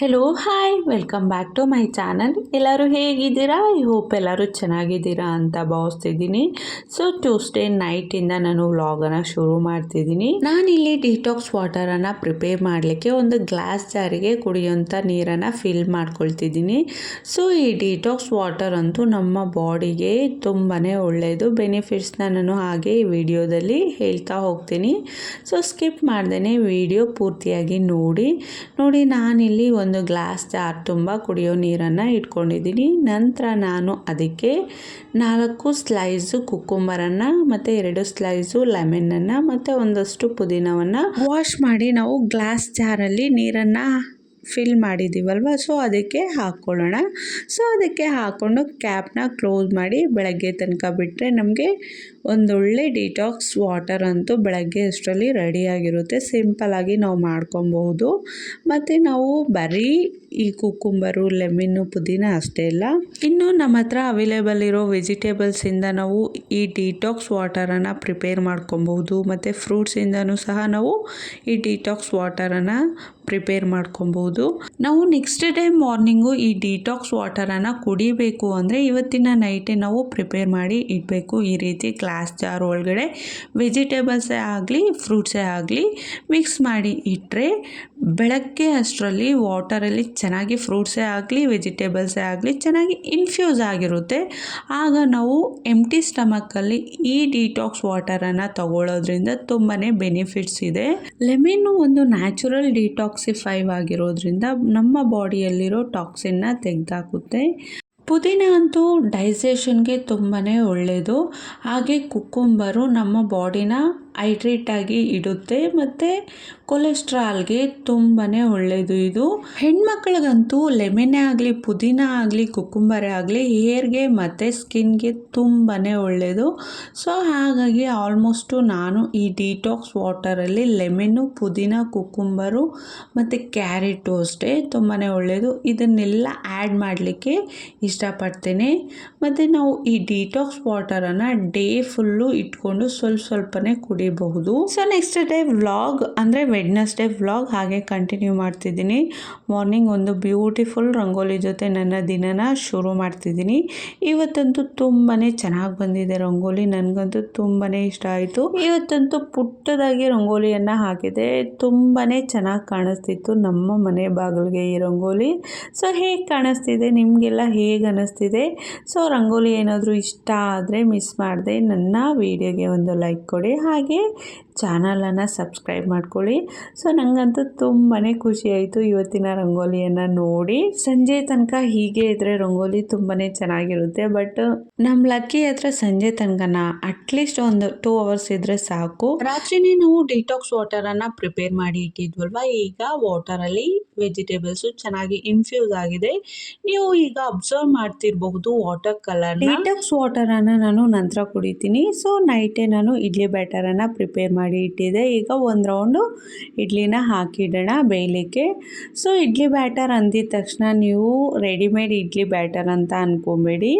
Hello hi welcome back to my channel ಎಲ್ಲರೂ ಹೇಗಿದ್ದೀರಾ? I hope ಎಲ್ಲರೂ ಚೆನ್ನಾಗಿದ್ದೀರಾ ಅಂತ ಭಾವಿಸ್ತಿದ್ದೀನಿ. ಸೊ ಟ್ಯೂಸ್ಡೇ ನೈಟಿಂದ ನಾನು ವ್ಲಾಗನ್ನು ಶುರು ಮಾಡ್ತಿದ್ದೀನಿ. ನಾನಿಲ್ಲಿ ಡಿಟಾಕ್ಸ್ ವಾಟರನ್ನು ಪ್ರಿಪೇರ್ ಮಾಡಲಿಕ್ಕೆ ಒಂದು ಗ್ಲಾಸ್ ಜಾರಿಗೆ ಕುಡಿಯೋಂಥ ನೀರನ್ನು ಫಿಲ್ ಮಾಡ್ಕೊಳ್ತಿದ್ದೀನಿ. ಸೊ ಈ ಡಿಟಾಕ್ಸ್ ವಾಟರ್ ಅಂತೂ ನಮ್ಮ ಬಾಡಿಗೆ ತುಂಬಾ ಒಳ್ಳೆಯದು ಬೆನಿಫಿಟ್ಸ್ನ ನಾನು ಹಾಗೆ ಈ ವಿಡಿಯೋದಲ್ಲಿ ಹೇಳ್ತಾ ಹೋಗ್ತೀನಿ. ಸೊ ಸ್ಕಿಪ್ ಮಾಡ್ದೇ ವಿಡಿಯೋ ಪೂರ್ತಿಯಾಗಿ ನೋಡಿ. ನೋಡಿ, ನಾನಿಲ್ಲಿ ಒಂದು ಗ್ಲಾಸ್ ಜಾರ್ ತುಂಬ ಕುಡಿಯೋ ನೀರನ್ನು ಇಟ್ಕೊಂಡಿದ್ದೀನಿ. ನಂತರ ನಾನು ಅದಕ್ಕೆ ನಾಲ್ಕು ಸ್ಲೈಸು ಕುಕ್ಕುಂಬರನ್ನು ಮತ್ತು ಎರಡು ಸ್ಲೈಸು ಲೆಮನನ್ನು ಮತ್ತು ಒಂದಷ್ಟು ಪುದೀನವನ್ನು ವಾಶ್ ಮಾಡಿ ನಾವು ಗ್ಲಾಸ್ ಜಾರಲ್ಲಿ ನೀರನ್ನು ಫಿಲ್ ಮಾಡಿದ್ದೀವಲ್ವ? ಸೊ ಅದಕ್ಕೆ ಹಾಕ್ಕೊಳ್ಳೋಣ. ಸೊ ಅದಕ್ಕೆ ಹಾಕ್ಕೊಂಡು ಕ್ಯಾಪ್ನ ಕ್ಲೋಸ್ ಮಾಡಿ ಬೆಳಗ್ಗೆ ತನಕ ಬಿಟ್ಟರೆ ನಮಗೆ ಒಂದೊಳ್ಳೆ ಡಿಟಾಕ್ಸ್ ವಾಟರ್ ಅಂತೂ ಬೆಳಗ್ಗೆ ಅಷ್ಟರಲ್ಲಿ ರೆಡಿಯಾಗಿರುತ್ತೆ ಸಿಂಪಲಾಗಿ ನಾವು ಮಾಡ್ಕೊಬಹುದು. ಮತ್ತು ನಾವು ಬರೀ ಈ ಕುಕ್ಕುಂಬರು ಲೆಮಿನ್ನು ಪುದೀನ ಅಷ್ಟೇ ಇಲ್ಲ ಇನ್ನು ನಮ್ಮ ಹತ್ರ ಅವೈಲೇಬಲ್ ಇರೋ ವೆಜಿಟೇಬಲ್ಸಿಂದ ನಾವು ಈ ಡಿಟಾಕ್ಸ್ ವಾಟರನ್ನು ಪ್ರಿಪೇರ್ ಮಾಡ್ಕೊಬಹುದು. ಮತ್ತು ಫ್ರೂಟ್ಸಿಂದನೂ ಸಹ ನಾವು ಈ ಡಿಟಾಕ್ಸ್ ವಾಟರನ್ನು ಪ್ರಿಪೇರ್ ಮಾಡ್ಕೊಬಹುದು. ನಾವು ನೆಕ್ಸ್ಟ್ ಡೇ ಮಾರ್ನಿಂಗು ಈ ಡಿಟಾಕ್ಸ್ ವಾಟರನ್ನು ಕುಡಿಬೇಕು ಅಂದರೆ ಇವತ್ತಿನ ನೈಟೇ ನಾವು ಪ್ರಿಪೇರ್ ಮಾಡಿ ಇಡಬೇಕು. ಈ ರೀತಿ ಗ್ಲಾಸ್ ಜಾರ್ ಒಳಗಡೆ ವೆಜಿಟೇಬಲ್ಸೇ ಆಗಲಿ ಫ್ರೂಟ್ಸೇ ಆಗಲಿ ಮಿಕ್ಸ್ ಮಾಡಿ ಇಟ್ಟರೆ ಬೆಳಗ್ಗೆ ಅಷ್ಟರಲ್ಲಿ ವಾಟರಲ್ಲಿ ಚೆನ್ನಾಗಿ ಫ್ರೂಟ್ಸೇ ಆಗಲಿ, ವೆಜಿಟೇಬಲ್ಸೇ ಆಗಲಿ ಚೆನ್ನಾಗಿ ಇನ್ಫ್ಯೂಸ್ ಆಗಿರುತ್ತೆ. ಆಗ ನಾವು ಎಂಟಿ ಸ್ಟಮಕ್ಕಲ್ಲಿ ಈ ಡಿಟಾಕ್ಸ್ ವಾಟರನ್ನು ತಗೊಳ್ಳೋದ್ರಿಂದ ತುಂಬಾ ಬೆನಿಫಿಟ್ಸ್ ಇದೆ. ಲೆಮನ್ನು ಒಂದು ನ್ಯಾಚುರಲ್ ಡಿಟಾಕ್ಸಿಫೈವ್ ಆಗಿರೋದ್ರಿಂದ ನಮ್ಮ ಬಾಡಿಯಲ್ಲಿರೋ ಟಾಕ್ಸಿನ್ನ ತೆಗೆದಾಕುತ್ತೆ. ಪುದೀನ ಅಂತೂ ಡೈಜೆಷನ್ಗೆ ತುಂಬಾ ಒಳ್ಳೆಯದು ಹಾಗೆ ಕುಕ್ಕುಂಬರು ನಮ್ಮ ಬಾಡಿನ ಹೈಡ್ರೇಟಾಗಿ ಇಡುತ್ತೆ ಮತ್ತು ಕೊಲೆಸ್ಟ್ರಾಲ್ಗೆ ತುಂಬಾ ಒಳ್ಳೆಯದು ಇದು. ಹೆಣ್ಮಕ್ಳಿಗಂತೂ ಲೆಮೆನೇ ಆಗಲಿ, ಪುದೀನ ಆಗಲಿ ಕುಕ್ಕುಂಬರೇ ಆಗಲಿ, ಹೇರ್ಗೆ ಮತ್ತು ಸ್ಕಿನ್ಗೆ ತುಂಬಾ ಒಳ್ಳೆಯದು ಸೊ, ಹಾಗಾಗಿ ಆಲ್ಮೋಸ್ಟು ನಾನು ಈ ಡಿಟಾಕ್ಸ್ ವಾಟರಲ್ಲಿ ಲೆಮೆನು ಪುದೀನ, ಕುಕುಂಬರು ಮತ್ತು ಕ್ಯಾರೆಟು ಅಷ್ಟೇ ತುಂಬಾ ಒಳ್ಳೆಯದು ಇದನ್ನೆಲ್ಲ ಆ್ಯಡ್ ಮಾಡಲಿಕ್ಕೆ ಇಷ್ಟಪಡ್ತೇನೆ. ಮತ್ತು ನಾವು ಈ ಡಿಟಾಕ್ಸ್ ವಾಟರನ್ನು ಡೇ ಫುಲ್ಲು ಇಟ್ಕೊಂಡು ಸ್ವಲ್ಪ ಸ್ವಲ್ಪನೇ ಕುಡಿಬಹುದು ಸೊ ನೆಕ್ಸ್ಟ್ ಡೇ ವ್ಲಾಗ್ ಅಂದರೆ ವೆಡ್ನೆಸ್ಡೇ ವ್ಲಾಗ್ ಹಾಗೆ ಕಂಟಿನ್ಯೂ ಮಾಡ್ತಿದ್ದೀನಿ. ಮಾರ್ನಿಂಗ್ ಒಂದು ಬ್ಯೂಟಿಫುಲ್ ರಂಗೋಲಿ ಜೊತೆ ನನ್ನ ದಿನನ ಶುರು ಮಾಡ್ತಿದ್ದೀನಿ. ಇವತ್ತಂತೂ ತುಂಬಾ ಚೆನ್ನಾಗಿ ಬಂದಿದೆ ರಂಗೋಲಿ, ನನಗಂತೂ ತುಂಬಾ ಇಷ್ಟ ಆಯಿತು. ಇವತ್ತಂತೂ ಪುಟ್ಟದಾಗಿ ರಂಗೋಲಿಯನ್ನು ಹಾಕಿದೆ. ತುಂಬಾ ಚೆನ್ನಾಗಿ ಕಾಣಿಸ್ತಿತ್ತು ನಮ್ಮ ಮನೆ ಬಾಗಿಲಿಗೆ ಈ ರಂಗೋಲಿ. ಸೊ ಹೇಗೆ ಕಾಣಿಸ್ತಿದೆ, ನಿಮಗೆಲ್ಲ ಹೇಗೆ ಅನ್ನಿಸ್ತಿದೆ ಸೊ ರಂಗೋಲಿ ಏನಾದರೂ ಇಷ್ಟ ಆದರೆ ಮಿಸ್ ಮಾಡಿದೆ, ನನ್ನ ವಿಡಿಯೋಗೆ ಒಂದು ಲೈಕ್ ಕೊಡಿ. ಹಾಗೆ গিয়ে ಚಾನಲನ್ನು ಸಬ್ಸ್ಕ್ರೈಬ್ ಮಾಡ್ಕೊಳ್ಳಿ. ಸೊ ನನಗಂತೂ ತುಂಬಾ ಖುಷಿ ಆಯಿತು ಇವತ್ತಿನ ರಂಗೋಲಿಯನ್ನು ನೋಡಿ. ಸಂಜೆ ತನಕ ಹೀಗೆ ಇದ್ದರೆ ರಂಗೋಲಿ ತುಂಬಾ ಚೆನ್ನಾಗಿರುತ್ತೆ. ಬಟ್ ನಮ್ಮ ಲಕ್ಕಿ ಹತ್ರ ಸಂಜೆ ತನಕನ ಅಟ್ಲೀಸ್ಟ್ ಒಂದು ಟೂ ಅವರ್ಸ್ ಇದ್ದರೆ ಸಾಕು. ರಾತ್ರಿನೇ ನಾವು ಡಿಟಾಕ್ಸ್ ವಾಟರನ್ನು ಪ್ರಿಪೇರ್ ಮಾಡಿ ಇಟ್ಟಿದ್ವಲ್ವಾ? ಈಗ ವಾಟರಲ್ಲಿ ವೆಜಿಟೇಬಲ್ಸು ಚೆನ್ನಾಗಿ ಇನ್ಫ್ಯೂಸ್ ಆಗಿದೆ. ನೀವು ಈಗ ಅಬ್ಸರ್ವ್ ಮಾಡ್ತಿರಬಹುದು ವಾಟರ್ ಕಲರ್ ಡಿಟಾಕ್ಸ್ ವಾಟರನ್ನು ನಾನು ನಂತರ ಕುಡಿತೀನಿ. ಸೊ ನೈಟೇ ನಾನು ಇಡ್ಲಿ ಬ್ಯಾಟರನ್ನು ಪ್ರಿಪೇರ್ ಮಾಡಿ ಇಟ್ಟಿದ್ದೆ ಈಗ ಒಂದು ರೌಂಡು ಇಡ್ಲಿನ ಹಾಕಿಡೋಣ ಬೇಯಲಿಕ್ಕೆ. ಸೊ ಇಡ್ಲಿ ಬ್ಯಾಟರ್ ಅಂದಿದ ತಕ್ಷಣ ನೀವು ರೆಡಿಮೇಡ್ ಇಡ್ಲಿ ಬ್ಯಾಟರ್ ಅಂತ ಅಂದ್ಕೊಬೇಡಿ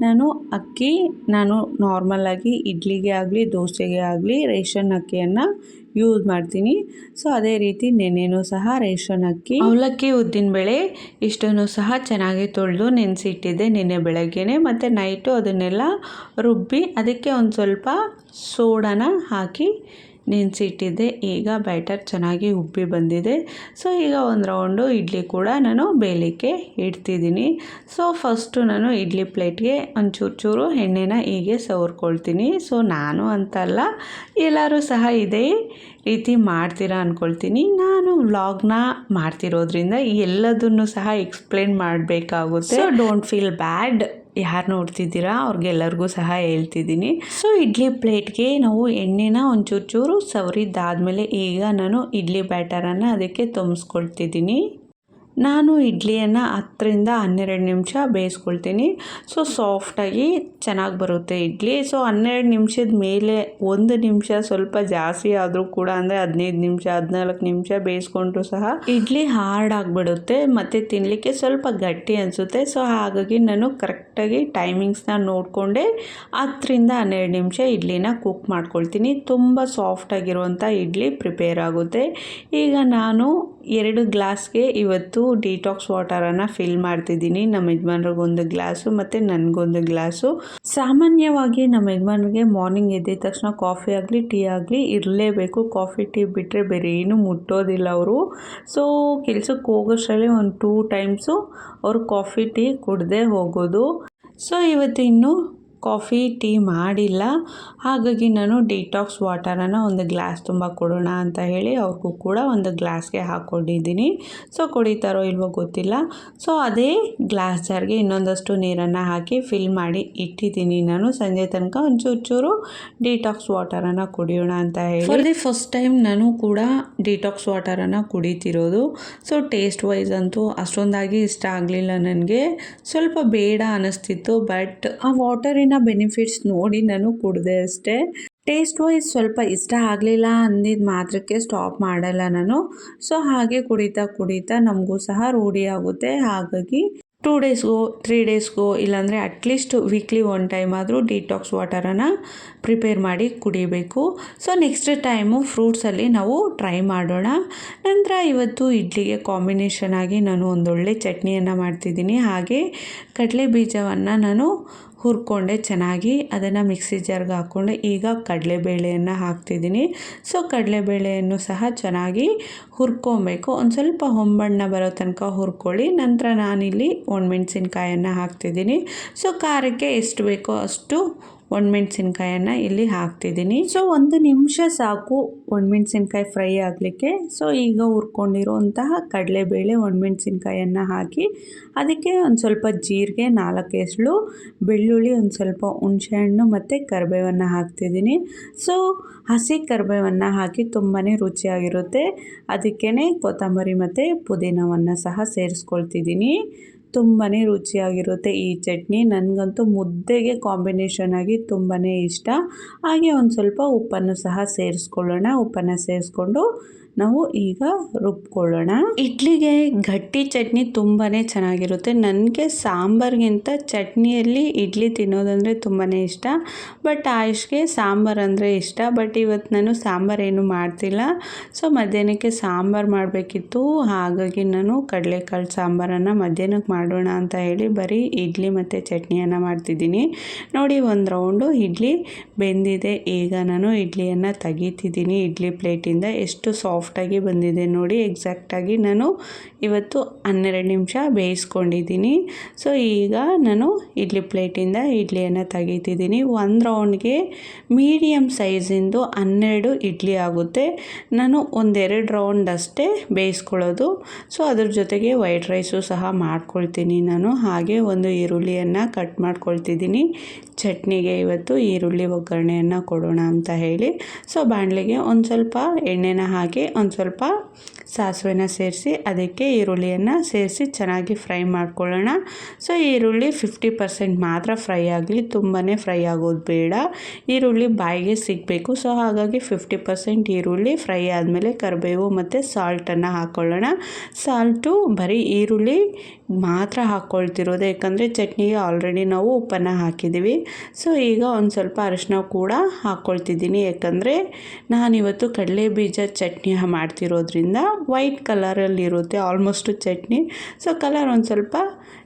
ನಾನು ಅಕ್ಕಿ, ನಾನು ನಾರ್ಮಲಾಗಿ ಇಡ್ಲಿಗೆ ಆಗಲಿ, ದೋಸೆಗೆ ಆಗಲಿ, ರೇಷನ್ ಅಕ್ಕಿಯನ್ನು ಯೂಸ್ ಮಾಡ್ತೀನಿ. ಸೊ ಅದೇ ರೀತಿ ನೆನೆನೂ ಸಹ ರೇಷನ್ ಅಕ್ಕಿ, ಅವಲಕ್ಕಿ ಉದ್ದಿನಬೇಳೆ ಇಷ್ಟನ್ನು ಸಹ ಚೆನ್ನಾಗಿ ತೊಳೆದು ನೆನೆಸಿಟ್ಟಿದ್ದೆ ನಿನ್ನೆ ಬೆಳಗ್ಗೆನೆ. ಮತ್ತು ನೈಟು ಅದನ್ನೆಲ್ಲ ರುಬ್ಬಿ, ಅದಕ್ಕೆ ಒಂದು ಸ್ವಲ್ಪ ಸೋಡಾನ ಹಾಕಿ ನೆನೆಸಿಟ್ಟಿದ್ದೆ ಈಗ ಬ್ಯಾಟರ್ ಚೆನ್ನಾಗಿ ಉಬ್ಬಿ ಬಂದಿದೆ. ಸೊ, ಈಗ ಒಂದು ರೌಂಡು ಇಡ್ಲಿ ಕೂಡ ನಾನು ಬೇಯಲಿಕ್ಕೆ ಇಡ್ತಿದ್ದೀನಿ. ಸೊ ಫಸ್ಟು ನಾನು ಇಡ್ಲಿ ಪ್ಲೇಟ್ಗೆ ಒಂಚೂರು ಚೂರು ಎಣ್ಣೆನ ಹೀಗೆ ಸವರ್ಕೊಳ್ತೀನಿ. ಸೊ, ನಾನು ಅಂತಲ್ಲ, ಎಲ್ಲರೂ ಸಹ ಇದೇ ರೀತಿ ಮಾಡ್ತೀರಾ ಅಂದ್ಕೊಳ್ತೀನಿ ನಾನು ವ್ಲಾಗ್ನ ಮಾಡ್ತಿರೋದ್ರಿಂದ ಎಲ್ಲದನ್ನು ಸಹ ಎಕ್ಸ್ಪ್ಲೇನ್ ಮಾಡಬೇಕಾಗುತ್ತೆ. ಸೊ ಡೋಂಟ್ ಫೀಲ್ ಬ್ಯಾಡ್ ಯಾರು ನೋಡ್ತಿದ್ದೀರಾ ಅವ್ರಿಗೆಲ್ಲರಿಗೂ ಸಹ ಹೇಳ್ತಿದ್ದೀನಿ. ಸೊ ಇಡ್ಲಿ ಪ್ಲೇಟ್ಗೆ ನಾವು ಎಣ್ಣೆನ ಒಂಚೂರು ಚೂರು ಸವರಿದ್ದಾದಮೇಲೆ ಈಗ ನಾನು ಇಡ್ಲಿ ಬ್ಯಾಟರನ್ನು ಅದಕ್ಕೆ ತುಂಬಿಸ್ಕೊಳ್ತಿದ್ದೀನಿ. ನಾನು ಇಡ್ಲಿಯನ್ನು ಹತ್ತರಿಂದ ಹನ್ನೆರಡು ನಿಮಿಷ ಬೇಯಿಸ್ಕೊಳ್ತೀನಿ. ಸೊ ಸಾಫ್ಟಾಗಿ ಚೆನ್ನಾಗಿ ಬರುತ್ತೆ ಇಡ್ಲಿ. ಸೊ ಹನ್ನೆರಡು ನಿಮಿಷದ ಮೇಲೆ ಒಂದು ನಿಮಿಷ ಸ್ವಲ್ಪ ಜಾಸ್ತಿ ಆದರೂ ಕೂಡ ಅಂದರೆ ಹದಿನೈದು ನಿಮಿಷ, ಹದಿನಾಲ್ಕು ನಿಮಿಷ ಬೇಯಿಸ್ಕೊಂಡ್ರು ಸಹ ಇಡ್ಲಿ ಹಾರ್ಡ್ ಆಗಿಬಿಡುತ್ತೆ. ಮತ್ತು ತಿನ್ನಲಿಕ್ಕೆ ಸ್ವಲ್ಪ ಗಟ್ಟಿ ಅನಿಸುತ್ತೆ. ಸೊ ಹಾಗಾಗಿ ನಾನು ಕರೆಕ್ಟಾಗಿ ಟೈಮಿಂಗ್ಸ್ನ ನೋಡಿಕೊಂಡೆ ಹತ್ತರಿಂದ ಹನ್ನೆರಡು ನಿಮಿಷ ಇಡ್ಲಿನ ಕುಕ್ ಮಾಡ್ಕೊಳ್ತೀನಿ. ತುಂಬ ಸಾಫ್ಟಾಗಿರುವಂಥ ಇಡ್ಲಿ ಪ್ರಿಪೇರ್ ಆಗುತ್ತೆ. ಈಗ ನಾನು ಎರಡು ಗ್ಲಾಸ್ಗೆ ಇವತ್ತು ಡಿಟಾಕ್ಸ್ ವಾಟರನ್ನು ಫಿಲ್ ಮಾಡ್ತಿದ್ದೀನಿ. ನಮ್ಮ ಯಜಮಾನ್ರಿಗೊಂದು ಗ್ಲಾಸು ಮತ್ತು ನನಗೊಂದು ಗ್ಲಾಸು. ಸಾಮಾನ್ಯವಾಗಿ ನಮ್ಮ ಯಜಮಾನ್ರಿಗೆ ಮಾರ್ನಿಂಗ್ ಎದ್ದಿದ ತಕ್ಷಣ ಕಾಫಿ ಆಗಲಿ ಟೀ ಆಗಲಿ ಇರಲೇಬೇಕು. ಕಾಫಿ ಟೀ ಬಿಟ್ಟರೆ ಬೇರೆ ಏನೂ ಮುಟ್ಟೋದಿಲ್ಲ ಅವರು. ಸೊ ಕೆಲಸಕ್ಕೆ ಹೋಗೋಷ್ಟರಲ್ಲಿ ಒಂದು ಟೂ ಟೈಮ್ಸು ಅವರು ಕಾಫಿ ಟೀ ಕುಡ್ದೇ ಹೋಗೋದು. ಸೊ ಇವತ್ತು ಇನ್ನು ಕಾಫಿ, ಟೀ ಮಾಡಿಲ್ಲ. ಹಾಗಾಗಿ ನಾನು ಡಿಟಾಕ್ಸ್ ವಾಟರನ್ನು ಒಂದು ಗ್ಲಾಸ್ ತುಂಬ ಕೊಡೋಣ ಅಂತ ಹೇಳಿ ಅವ್ರಿಗೂ ಕೂಡ ಒಂದು ಗ್ಲಾಸ್ಗೆ ಹಾಕ್ಕೊಂಡಿದ್ದೀನಿ. ಸೊ ಕುಡಿತಾರೋ ಇಲ್ವೋ ಗೊತ್ತಿಲ್ಲ. ಸೊ ಅದೇ ಗ್ಲಾಸ್ ಜಾರ್ಗೆ ಇನ್ನೊಂದಷ್ಟು ನೀರನ್ನು ಹಾಕಿ ಫಿಲ್ ಮಾಡಿ ಇಟ್ಟಿದ್ದೀನಿ ನಾನು. ಸಂಜೆ ತನಕ ಒಂಚೂರು ಚೂರು ಡಿಟಾಕ್ಸ್ ವಾಟರನ್ನು ಕುಡಿಯೋಣ ಅಂತ ಹೇಳಿ. ಫಾರ್ ಫಸ್ಟ್ ಟೈಮ್ ನಾನು ಕೂಡ ಡಿಟಾಕ್ಸ್ ವಾಟರನ್ನು ಕುಡಿತಿರೋದು. ಸೊ ಟೇಸ್ಟ್ ವೈಸ್ ಅಂತೂ ಅಷ್ಟೊಂದಾಗಿ ಇಷ್ಟ ಆಗಲಿಲ್ಲ ನನಗೆ. ಸ್ವಲ್ಪ ಬೇಡ ಅನ್ನಿಸ್ತಿತ್ತು ಬಟ್ ಆ ವಾಟರಿನ ಬೆನಿಫಿಟ್ಸ್ ನೋಡಿ ನಾನು ಕುಡಿದೆ ಅಷ್ಟೇ. ಟೇಸ್ಟ್ ವೈಸ್ ಸ್ವಲ್ಪ ಇಷ್ಟ ಆಗಲಿಲ್ಲ ಅಂದಿದ್ದು ಮಾತ್ರಕ್ಕೆ ಸ್ಟಾಪ್ ಮಾಡಲ್ಲ ನಾನು. ಸೊ ಹಾಗೆ ಕುಡಿತಾ ಕುಡಿತಾ ನಮಗೂ ಸಹ ರೂಢಿ ಆಗುತ್ತೆ. ಹಾಗಾಗಿ ಟೂ ಡೇಸ್ಗೋ ತ್ರೀ ಡೇಸ್ಗೋ ಇಲ್ಲಾಂದರೆ at least weekly one time ಆದರೂ ಡಿಟಾಕ್ಸ್ ವಾಟರನ್ನು ಪ್ರಿಪೇರ್ ಮಾಡಿ ಕುಡಿಬೇಕು. ಸೊ ನೆಕ್ಸ್ಟ್ ಟೈಮು ಫ್ರೂಟ್ಸಲ್ಲಿ ನಾವು ಟ್ರೈ ಮಾಡೋಣ. ನಂತರ ಇವತ್ತು ಇಡ್ಲಿಗೆ ಕಾಂಬಿನೇಷನ್ ಆಗಿ ನಾನು ಒಂದೊಳ್ಳೆ ಚಟ್ನಿಯನ್ನು ಮಾಡ್ತಿದ್ದೀನಿ. ಹಾಗೆ ಕಡಲೆ ಬೀಜವನ್ನು ನಾನು ಹುರ್ಕೊಂಡೆ ಚೆನ್ನಾಗಿ ಅದನ್ನು ಮಿಕ್ಸಿ ಜಾರ್ಗೆ ಹಾಕ್ಕೊಂಡೆ ಈಗ ಕಡಲೆಬೇಳೆಯನ್ನು ಹಾಕ್ತಿದ್ದೀನಿ. ಸೊ, ಕಡಲೆಬೇಳೆಯನ್ನು ಸಹ ಚೆನ್ನಾಗಿ ಹುರ್ಕೊಬೇಕು. ಒಂದು ಸ್ವಲ್ಪ ಹೊಂಬಣ್ಣ ಬರೋ ತನಕ ಹುರ್ಕೊಳ್ಳಿ. ನಂತರ ನಾನಿಲ್ಲಿ ಒಣಮೆಣ್ಸಿನ್ಕಾಯನ್ನು ಹಾಕ್ತಿದ್ದೀನಿ. ಸೊ, ಖಾರಕ್ಕೆ ಎಷ್ಟು ಬೇಕೋ ಅಷ್ಟು ಒಣಮೆಣ್ಸಿನ್ಕಾಯನ್ನು ಇಲ್ಲಿ ಹಾಕ್ತಿದ್ದೀನಿ. ಸೊ ಒಂದು ನಿಮಿಷ ಸಾಕು ಒಣಮೆಣ್ಸಿನ್ಕಾಯಿ ಫ್ರೈ ಆಗಲಿಕ್ಕೆ. ಸೊ ಈಗ ಹುರ್ಕೊಂಡಿರುವಂತಹ ಕಡಲೆಬೇಳೆ ಒಣಮೆಣ್ಸಿನ್ಕಾಯನ್ನು ಹಾಕಿ ಅದಕ್ಕೆ ಒಂದು ಸ್ವಲ್ಪ ಜೀರಿಗೆ, ನಾಲ್ಕು ಎಸಳು, ಬೆಳ್ಳುಳ್ಳಿ, ಒಂದು ಸ್ವಲ್ಪ ಹುಣಸೆಹಣ್ಣು ಮತ್ತು ಕರಿಬೇವನ್ನು ಹಾಕ್ತಿದ್ದೀನಿ. ಸೊ ಹಸಿ ಕರಿಬೇವನ್ನು ಹಾಕಿ ತುಂಬಾ ರುಚಿಯಾಗಿರುತ್ತೆ. ಅದಕ್ಕೇ ಕೊತ್ತಂಬರಿ ಮತ್ತು ಪುದೀನವನ್ನು ಸಹ ಸೇರಿಸ್ಕೊಳ್ತಿದ್ದೀನಿ. ತುಂಬಾ ರುಚಿಯಾಗಿರುತ್ತೆ ಈ ಚಟ್ನಿ. ನನಗಂತೂ ಮುದ್ದೆಗೆ ಕಾಂಬಿನೇಷನ್ ಆಗಿ ತುಂಬಾ ಇಷ್ಟ. ಹಾಗೆ ಒಂದು ಸ್ವಲ್ಪ ಉಪ್ಪನ್ನು ಸಹ ಸೇರಿಸ್ಕೊಳ್ಳೋಣ. ಉಪ್ಪನ್ನು ಸೇರಿಸ್ಕೊಂಡು ನಾವು ಈಗ ರುಬ್ಕೊಳ್ಳೋಣ. ಇಡ್ಲಿಗೆ ಗಟ್ಟಿ ಚಟ್ನಿ ತುಂಬಾ ಚೆನ್ನಾಗಿರುತ್ತೆ. ನನಗೆ ಸಾಂಬಾರ್ಗಿಂತ ಚಟ್ನಿಯಲ್ಲಿ ಇಡ್ಲಿ ತಿನ್ನೋದಂದರೆ ತುಂಬಾ ಇಷ್ಟ. ಬಟ್ ಆಯುಷ್ಗೆ ಸಾಂಬಾರು ಅಂದರೆ ಇಷ್ಟ. ಬಟ್ ಇವತ್ತು ನಾನು ಸಾಂಬಾರು ಏನು ಮಾಡ್ತಿಲ್ಲ. ಸೊ ಮಧ್ಯಾಹ್ನಕ್ಕೆ ಸಾಂಬಾರು ಮಾಡಬೇಕಿತ್ತು. ಹಾಗಾಗಿ ನಾನು ಕಡಲೆಕಾಳು ಸಾಂಬಾರನ್ನು ಮಧ್ಯಾಹ್ನಕ್ಕೆ ಮಾಡೋಣ ಅಂತ ಹೇಳಿ ಬರೀ ಇಡ್ಲಿ ಮತ್ತು ಚಟ್ನಿಯನ್ನು ಮಾಡ್ತಿದ್ದೀನಿ. ನೋಡಿ ಒಂದು ರೌಂಡು ಇಡ್ಲಿ ಬೆಂದಿದೆ. ಈಗ ನಾನು ಇಡ್ಲಿಯನ್ನು ತೆಗಿತಿದ್ದೀನಿ. ಇಡ್ಲಿ ಪ್ಲೇಟಿಂದ ಎಷ್ಟು ಸಾಫ್ಟ್ ಸಾಫ್ಟಾಗಿ ಬಂದಿದೆ ನೋಡಿ ಎಕ್ಸಾಕ್ಟಾಗಿ ನಾನು ಇವತ್ತು ಹನ್ನೆರಡು ನಿಮಿಷ ಬೇಯಿಸ್ಕೊಂಡಿದ್ದೀನಿ. ಸೊ ಈಗ ನಾನು ಇಡ್ಲಿ ಪ್ಲೇಟಿಂದ ಇಡ್ಲಿಯನ್ನು ತೆಗೀತಿದ್ದೀನಿ. ಒಂದು ರೌಂಡ್ಗೆ ಮೀಡಿಯಮ್ ಸೈಜಿಂದು ಹನ್ನೆರಡು ಇಡ್ಲಿ ಆಗುತ್ತೆ. ನಾನು ಒಂದೆರಡು ರೌಂಡ್ ಅಷ್ಟೇ ಬೇಯಿಸ್ಕೊಳ್ಳೋದು. ಸೊ ಅದ್ರ ಜೊತೆಗೆ ವೈಟ್ ರೈಸು ಸಹ ಮಾಡ್ಕೊಳ್ತೀನಿ ನಾನು. ಹಾಗೆ ಒಂದು ಈರುಳ್ಳಿಯನ್ನು ಕಟ್ ಮಾಡ್ಕೊಳ್ತಿದ್ದೀನಿ. ಚಟ್ನಿಗೆ ಇವತ್ತು ಈರುಳ್ಳಿ ಒಗ್ಗರಣೆಯನ್ನು ಕೊಡೋಣ ಅಂತ ಹೇಳಿ. ಸೊ ಬಾಣಲೆಗೆ ಒಂದು ಸ್ವಲ್ಪ ಎಣ್ಣೆನ ಹಾಕಿ ಒಂದು ಸ್ವಲ್ಪ ಸಾಸಿವೆನ ಸೇರಿಸಿ ಅದಕ್ಕೆ ಈರುಳ್ಳಿಯನ್ನು ಸೇರಿಸಿ ಚೆನ್ನಾಗಿ ಫ್ರೈ ಮಾಡ್ಕೊಳ್ಳೋಣ. ಸೊ, ಈರುಳ್ಳಿ ಫಿಫ್ಟಿ ಪರ್ಸೆಂಟ್ ಮಾತ್ರ ಫ್ರೈ ಆಗಲಿ ತುಂಬಾ ಫ್ರೈ ಆಗೋದು ಬೇಡ. ಈರುಳ್ಳಿ ಬಾಯಿಗೆ ಸಿಗಬೇಕು. ಸೊ, ಹಾಗಾಗಿ ಫಿಫ್ಟಿ ಪರ್ಸೆಂಟ್ ಈರುಳ್ಳಿ ಫ್ರೈ ಆದಮೇಲೆ ಕರಿಬೇವು ಮತ್ತು ಸಾಲ್ಟನ್ನು ಹಾಕ್ಕೊಳ್ಳೋಣ ಸಾಲ್ಟು ಬರೀ ಈರುಳ್ಳಿ ಮಾತ್ರ ಹಾಕ್ಕೊಳ್ತಿರೋದು ಯಾಕಂದರೆ ಚಟ್ನಿಗೆ ಆಲ್ರೆಡಿ ನಾವು ಉಪ್ಪನ್ನು ಹಾಕಿದ್ದೀವಿ. ಸೊ, ಈಗ ಒಂದು ಸ್ವಲ್ಪ ಅರಿಶಿನ ಕೂಡ ಹಾಕ್ಕೊಳ್ತಿದ್ದೀನಿ ಯಾಕಂದರೆ ನಾನಿವತ್ತು ಕಡಲೆ ಬೀಜ ಚಟ್ನಿ ಮಾಡ್ತಿರೋದ್ರಿಂದ ವೈಟ್ ಕಲರಲ್ಲಿರುತ್ತೆ ಆಲ್ಮೋಸ್ಟು ಚಟ್ನಿ. ಸೊ ಕಲರ್ ಒಂದು ಸ್ವಲ್ಪ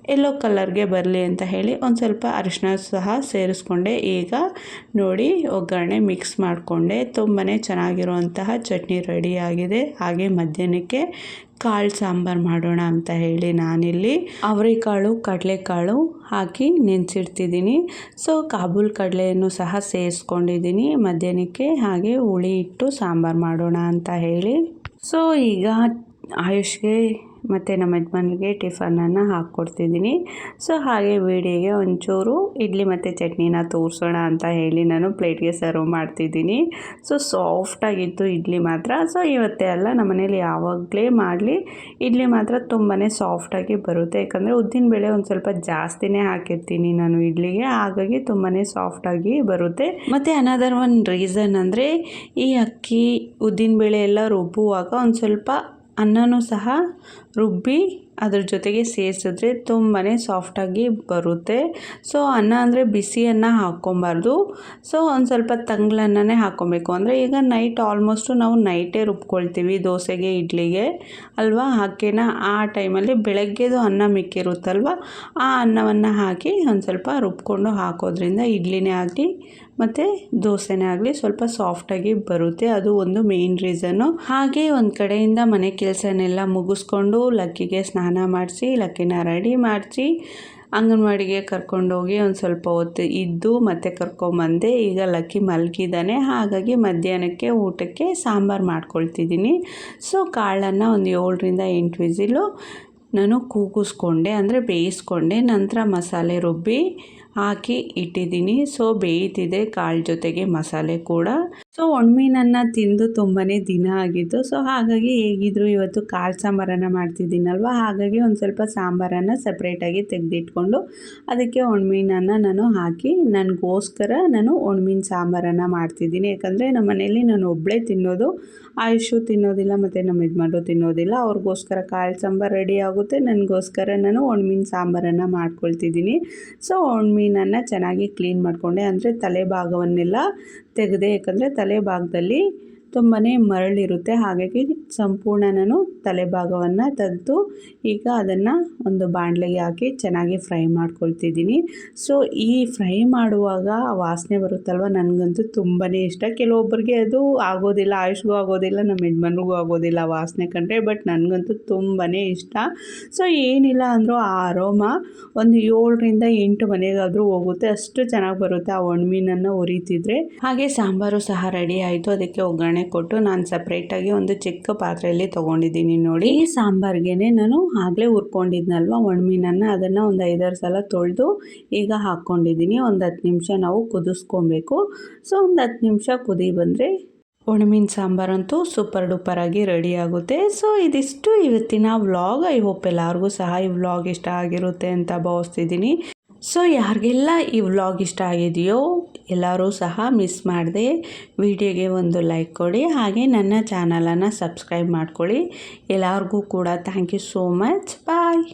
ಎಲ್ಲೋ ಕಲರ್ಗೆ ಬರಲಿ ಅಂತ ಹೇಳಿ ಒಂದು ಸ್ವಲ್ಪ ಅರಿಶಿನ ಸಹ ಸೇರಿಸ್ಕೊಂಡೆ. ಈಗ ನೋಡಿ, ಒಗ್ಗರಣೆ ಮಿಕ್ಸ್ ಮಾಡಿಕೊಂಡೆ. ತುಂಬಾ ಚೆನ್ನಾಗಿರುವಂತಹ ಚಟ್ನಿ ರೆಡಿಯಾಗಿದೆ ಹಾಗೆ ಮಧ್ಯಾಹ್ನಕ್ಕೆ ಕಾಳು ಸಾಂಬಾರು ಮಾಡೋಣ ಅಂತ ಹೇಳಿ ನಾನಿಲ್ಲಿ. ಅವರೆಕಾಳು, ಕಡಲೆಕಾಳು ಹಾಕಿ ನೆನೆಸಿಡ್ತಿದ್ದೀನಿ. ಸೊ ಕಾಬೂಲ್ ಕಡಲೆಯನ್ನು ಸಹ ಸೇರಿಸ್ಕೊಂಡಿದ್ದೀನಿ. ಮಧ್ಯಾಹ್ನಕ್ಕೆ ಹಾಗೆ ಹುಳಿ ಇಟ್ಟು ಸಾಂಬಾರು ಮಾಡೋಣ ಅಂತ ಹೇಳಿ. ಸೊ ಈಗ ಆಯುಷ್ಗೆ ಮತ್ತು ನಮ್ಮ ಯಜಮಾನ್ರಿಗೆ ಟಿಫನನ್ನು ಹಾಕ್ಕೊಡ್ತಿದ್ದೀನಿ. ಸೊ ಹಾಗೆ ವೀಡಿಯೋಗೆ ಒಂಚೂರು ಇಡ್ಲಿ ಮತ್ತು ಚಟ್ನಿನ ತೋರಿಸೋಣ ಅಂತ ಹೇಳಿ ನಾನು ಪ್ಲೇಟ್ಗೆ ಸರ್ವ್ ಮಾಡ್ತಿದ್ದೀನಿ. ಸೊ ಸಾಫ್ಟಾಗಿತ್ತು ಇಡ್ಲಿ ಮಾತ್ರ. ಸೊ ಇವತ್ತೇ ಅಲ್ಲ, ನಮ್ಮ ಮನೇಲಿ ಯಾವಾಗಲೇ ಮಾಡಲಿ, ಇಡ್ಲಿ ಮಾತ್ರ ತುಂಬಾ ಸಾಫ್ಟಾಗಿ ಬರುತ್ತೆ. ಯಾಕಂದರೆ ಉದ್ದಿನ ಬೇಳೆ ಒಂದು ಸ್ವಲ್ಪ ಜಾಸ್ತಿನೇ ಹಾಕಿರ್ತೀನಿ ನಾನು ಇಡ್ಲಿಗೆ. ಹಾಗಾಗಿ ತುಂಬಾ ಸಾಫ್ಟಾಗಿ ಬರುತ್ತೆ. ಮತ್ತು ಅನದರ್ ಒನ್ ರೀಸನ್ ಅಂದರೆ ಈ ಅಕ್ಕಿ, ಉದ್ದಿನ ಬೇಳೆ ಎಲ್ಲ ರುಬ್ಬುವಾಗ ಒಂದು ಸ್ವಲ್ಪ ಅನ್ನನೂ ಸಹ ರುಬ್ಬಿ ಅದ್ರ ಜೊತೆಗೆ ಸೇರಿಸಿದ್ರೆ ತುಂಬಾ ಸಾಫ್ಟಾಗಿ ಬರುತ್ತೆ. ಸೊ, ಅನ್ನ ಅಂದರೆ ಬಿಸಿ ಅನ್ನ ಹಾಕ್ಕೊಬಾರ್ದು. ಸೊ, ಒಂದು ಸ್ವಲ್ಪ ತಂಗ್ಳನ್ನೇ ಹಾಕ್ಕೊಬೇಕು. ಅಂದರೆ ಈಗ ನೈಟ್ ಆಲ್ಮೋಸ್ಟು ನಾವು ನೈಟೇ ರುಬ್ಕೊಳ್ತೀವಿ ದೋಸೆಗೆ, ಇಡ್ಲಿಗೆ, ಅಲ್ವಾ? ಹಾಕೇನ ಆ ಟೈಮಲ್ಲಿ ಬೆಳಗ್ಗೆದು ಅನ್ನ ಮಿಕ್ಕಿರುತ್ತಲ್ವ? ಆ ಅನ್ನವನ್ನು ಹಾಕಿ ಒಂದು ಸ್ವಲ್ಪ ರುಬ್ಕೊಂಡು ಹಾಕೋದ್ರಿಂದ ಇಡ್ಲಿನೇ ಆಗಲಿ ಮತ್ತು ದೋಸೆನೇ ಆಗಲಿ ಸ್ವಲ್ಪ ಸಾಫ್ಟಾಗಿ ಬರುತ್ತೆ. ಅದು ಒಂದು ಮೇನ್ ರೀಸನ್ನು ಹಾಗೆ ಒಂದು ಕಡೆಯಿಂದ ಮನೆ ಕೆಲಸನೆಲ್ಲ ಮುಗಿಸ್ಕೊಂಡು ಲಕ್ಕಿಗೆ ಸ್ನಾನ ಮಾಡಿಸಿ, ಲಕ್ಕಿನ ರೆಡಿ ಮಾಡಿಸಿ, ಅಂಗನವಾಡಿಗೆ ಕರ್ಕೊಂಡೋಗಿ ಒಂದು ಸ್ವಲ್ಪ ಹೊತ್ತು ಇದ್ದು ಮತ್ತೆ ಕರ್ಕೊಂಬಂದೆ ಈಗ ಲಕ್ಕಿ ಮಲಗಿದ್ದಾನೆ. ಹಾಗಾಗಿ ಮಧ್ಯಾಹ್ನಕ್ಕೆ ಊಟಕ್ಕೆ ಸಾಂಬಾರು ಮಾಡ್ಕೊಳ್ತಿದ್ದೀನಿ. ಸೊ ಕಾಳನ್ನು ಒಂದು ಏಳರಿಂದ ಎಂಟು ವಿಸಿಲು ನಾನು ಕೂಗಿಸ್ಕೊಂಡೆ, ಅಂದರೆ ಬೇಯಿಸ್ಕೊಂಡೆ. ನಂತರ ಮಸಾಲೆ ರುಬ್ಬಿ ಹಾಕಿ ಇಟ್ಟಿದ್ದೀನಿ. ಸೊ ಬೇಯ್ತಿದೆ. ಕಾಳು ಜೊತೆಗೆ ಮಸಾಲೆ ಕೂಡ. ಸೊ ಒಣ್ಮೀನನ್ನು ತಿಂದು ತುಂಬಾ ದಿನ ಆಗಿತ್ತು. ಸೊ ಹಾಗಾಗಿ ಹೇಗಿದ್ರು ಇವತ್ತು ಕಾಳು ಸಾಂಬಾರನ್ನು ಮಾಡ್ತಿದ್ದೀನಲ್ವ? ಹಾಗಾಗಿ ಒಂದು ಸ್ವಲ್ಪ ಸಾಂಬಾರನ್ನು ಸಪ್ರೇಟಾಗಿ ತೆಗೆದಿಟ್ಕೊಂಡು ಅದಕ್ಕೆ ಒಣ್ಮೀನನ್ನು ನಾನು ಹಾಕಿ, ನನಗೋಸ್ಕರ ನಾನು ಒಣ್ಮೀನು ಸಾಂಬಾರನ್ನು ಮಾಡ್ತಿದ್ದೀನಿ. ಯಾಕಂದರೆ ನಮ್ಮ ಮನೆಯಲ್ಲಿ ನಾನು ಒಬ್ಬಳೇ ತಿನ್ನೋದು, ಆಯುಷು ತಿನ್ನೋದಿಲ್ಲ, ಮತ್ತು ನಮ್ಮ ಯಜಮಾನ್ರು ತಿನ್ನೋದಿಲ್ಲ. ಅವ್ರಿಗೋಸ್ಕರ ಕಾಳು ಸಾಂಬಾರು ರೆಡಿ ಆಗುತ್ತೆ. ನನಗೋಸ್ಕರ ನಾನು ಒಣ್ಮೀನು ಸಾಂಬಾರನ್ನು ಮಾಡ್ಕೊಳ್ತಿದ್ದೀನಿ. ಸೊ ಒಣ್ಮೀನನ್ನು ಚೆನ್ನಾಗಿ ಕ್ಲೀನ್ ಮಾಡಿಕೊಂಡೆ. ಅಂದರೆ ತಲೆ ಭಾಗವನ್ನೆಲ್ಲ ತೆಗೆದೆ, ಯಾಕಂದರೆ ತಲೆ ಭಾಗದಲ್ಲಿ ತುಂಬಾ ಮರಳಿರುತ್ತೆ. ಹಾಗಾಗಿ ಸಂಪೂರ್ಣ ನಾನು ತಲೆಭಾಗವನ್ನು ತಂದು ಈಗ ಅದನ್ನು ಒಂದು ಬಾಣಲೆಗೆ ಹಾಕಿ ಚೆನ್ನಾಗಿ ಫ್ರೈ ಮಾಡ್ಕೊಳ್ತಿದ್ದೀನಿ. ಸೊ ಈ ಫ್ರೈ ಮಾಡುವಾಗ ವಾಸನೆ ಬರುತ್ತಲ್ವ? ನನಗಂತೂ ತುಂಬಾ ಇಷ್ಟ. ಕೆಲವೊಬ್ಬರಿಗೆ ಅದು ಆಗೋದಿಲ್ಲ, ಆಯುಷ್ಗೂ ಆಗೋದಿಲ್ಲ, ನಮ್ಮ ಯಜಮಾನ್ರಿಗೂ ಆಗೋದಿಲ್ಲ ವಾಸನೆ ಕಂಡ್ರೆ, ಬಟ್ ನನಗಂತೂ ತುಂಬಾ ಇಷ್ಟ. ಸೊ ಏನಿಲ್ಲ ಅಂದರೂ ಆ ಅರೋಮ ಒಂದು ಏಳರಿಂದ ಎಂಟು ಮನೆಗಾದರೂ ಹೋಗುತ್ತೆ. ಅಷ್ಟು ಚೆನ್ನಾಗಿ ಬರುತ್ತೆ ಆ ಒಣಮೀನನ್ನು ಉರಿತಿದ್ರೆ. ಹಾಗೆ ಸಾಂಬಾರು ಸಹ ರೆಡಿ ಆಯಿತು. ಅದಕ್ಕೆ ಒಗ್ಗರಣೆ ಕೊಟ್ಟು ನಾನು ಸಪ್ರೇಟಾಗಿ ಒಂದು ಚಿಕ್ಕ ಪಾತ್ರೆಯಲ್ಲಿ ತೊಗೊಂಡಿದ್ದೀನಿ ನೋಡಿ. ಈ ಸಾಂಬಾರ್ಗೆ ನಾನು ಆಗಲೇ ಹುರ್ಕೊಂಡಿದ್ನಲ್ವ ಒಣಮೀನನ್ನು ಅದನ್ನು ಒಂದು ಐದಾರು ಸಲ ತೊಳೆದು ಈಗ ಹಾಕ್ಕೊಂಡಿದ್ದೀನಿ ಒಂದು ಹತ್ತು ನಿಮಿಷ ನಾವು ಕುದಿಸ್ಕೊಬೇಕು. ಸೊ, ಒಂದು ಹತ್ತು ನಿಮಿಷ ಕುದಿ ಬಂದರೆ ಒಣಮೀನು ಸಾಂಬಾರಂತೂ ಸೂಪರ್ ಡೂಪರ್ ಆಗಿ ರೆಡಿ ಆಗುತ್ತೆ. ಸೊ, ಇದಿಷ್ಟು ಇವತ್ತಿನ ವ್ಲಾಗ್ ಐ ಹೋಪ್ ಎಲ್ಲರಿಗೂ ಸಹ ಈ ವ್ಲಾಗ್ ಇಷ್ಟ ಆಗಿರುತ್ತೆ ಅಂತ ಭಾವಿಸ್ತಿದ್ದೀನಿ. ಸೊ, ಯಾರಿಗೆಲ್ಲ ಈ ವ್ಲಾಗ್ ಇಷ್ಟ ಆಗಿದೆಯೋ ಎಲ್ಲರೂ ಸಹ ಮಿಸ್ ಮಾಡದೆ ವಿಡಿಯೋಗೆ ಒಂದು ಲೈಕ್ ಕೊಡಿ, ಹಾಗೆ ನನ್ನ ಚಾನಲನ್ನು ಸಬ್ಸ್ಕ್ರೈಬ್ ಮಾಡ್ಕೊಳ್ಳಿ. ಎಲ್ಲರಿಗೂ ಕೂಡ thank you so much bye